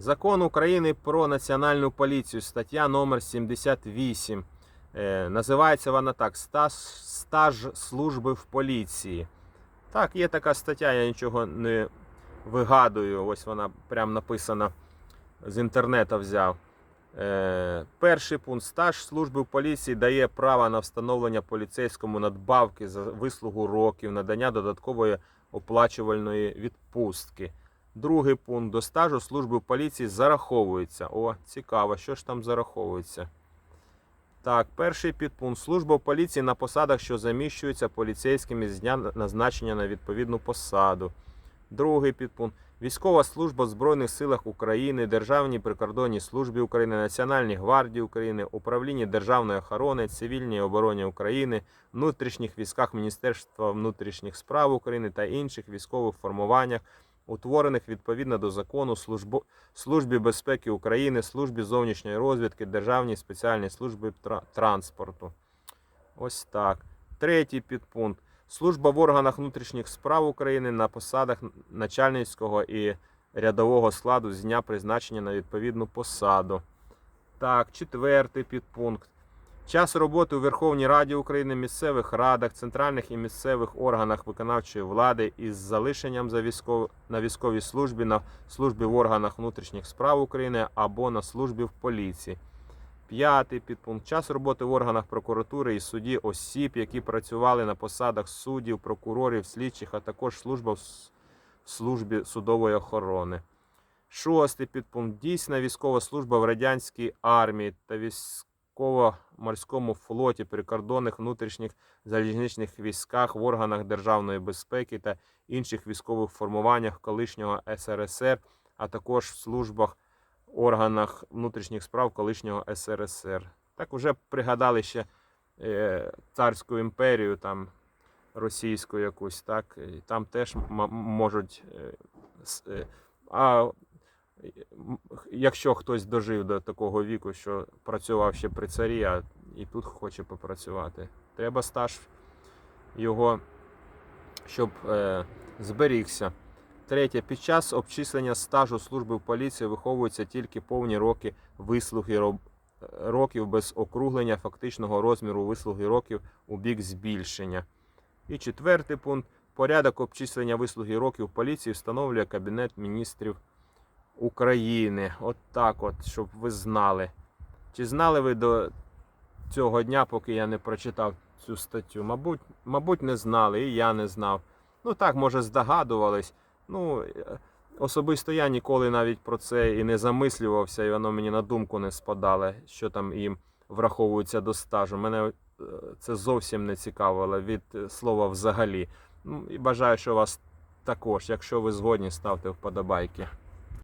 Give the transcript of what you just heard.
Закон України про національну поліцію, стаття номер 78. Е, називається вона так: стаж, стаж служби в поліції. Так, є така стаття, я нічого не вигадую. Ось вона прям написана з інтернету взяв. Е, перший пункт стаж служби в поліції дає право на встановлення поліцейському надбавки за вислугу років, надання додаткової оплачувальної відпустки. Другий пункт до стажу служби поліції зараховується. О, цікаво, що ж там зараховується. Так, перший підпункт. Служба поліції на посадах, що заміщуються поліцейськими з дня назначення на відповідну посаду. Другий підпункт. Військова служба в Збройних силах України, Державній прикордонній службі України, Національній гвардії України, Управлінні державної охорони, Цивільній обороні України, внутрішніх військах Міністерства внутрішніх справ України та інших військових формуваннях, утворених відповідно до закону службо... Службі безпеки України, Службі зовнішньої розвідки, Державній спеціальній службі транспорту. Ось так. Третій підпункт. Служба в органах внутрішніх справ України на посадах начальницького і рядового складу з дня призначення на відповідну посаду. Так, четвертий підпункт. Час роботи у Верховній Раді України, місцевих радах, центральних і місцевих органах виконавчої влади із залишенням за військов... на військовій службі на службі в органах внутрішніх справ України або на службі в поліції. П'ятий підпункт. Час роботи в органах прокуратури і суді осіб, які працювали на посадах суддів, прокурорів, слідчих, а також служба в службі судової охорони. Шостий підпункт. Дійсна військова служба в радянській армії та військово-морському флоті, прикордонних внутрішніх залізничних військах, в органах державної безпеки та інших військових формуваннях колишнього СРСР, а також в службах органах внутрішніх справ колишнього СРСР. Так вже пригадали ще е, царську імперію, там російську якусь, так, і там теж можуть. Е, е, а якщо хтось дожив до такого віку, що працював ще при царі, а і тут хоче попрацювати, треба стаж його, щоб е, зберігся. Третє. Під час обчислення стажу служби в поліції виховуються тільки повні роки вислуги роб- років без округлення фактичного розміру вислуги років у бік збільшення. І четвертий пункт. Порядок обчислення вислуги років поліції встановлює Кабінет міністрів України. От так от, щоб ви знали. Чи знали ви до цього дня, поки я не прочитав цю статтю? Мабуть, мабуть, не знали, і я не знав. Ну так, може, здогадувались. Ну, е, особисто я ніколи навіть про це і не замислювався, і воно мені на думку не спадало, що там їм враховується до стажу. Мене е, це зовсім не цікавило від е, слова взагалі. Ну, і бажаю, що вас також. Якщо ви згодні, ставте вподобайки.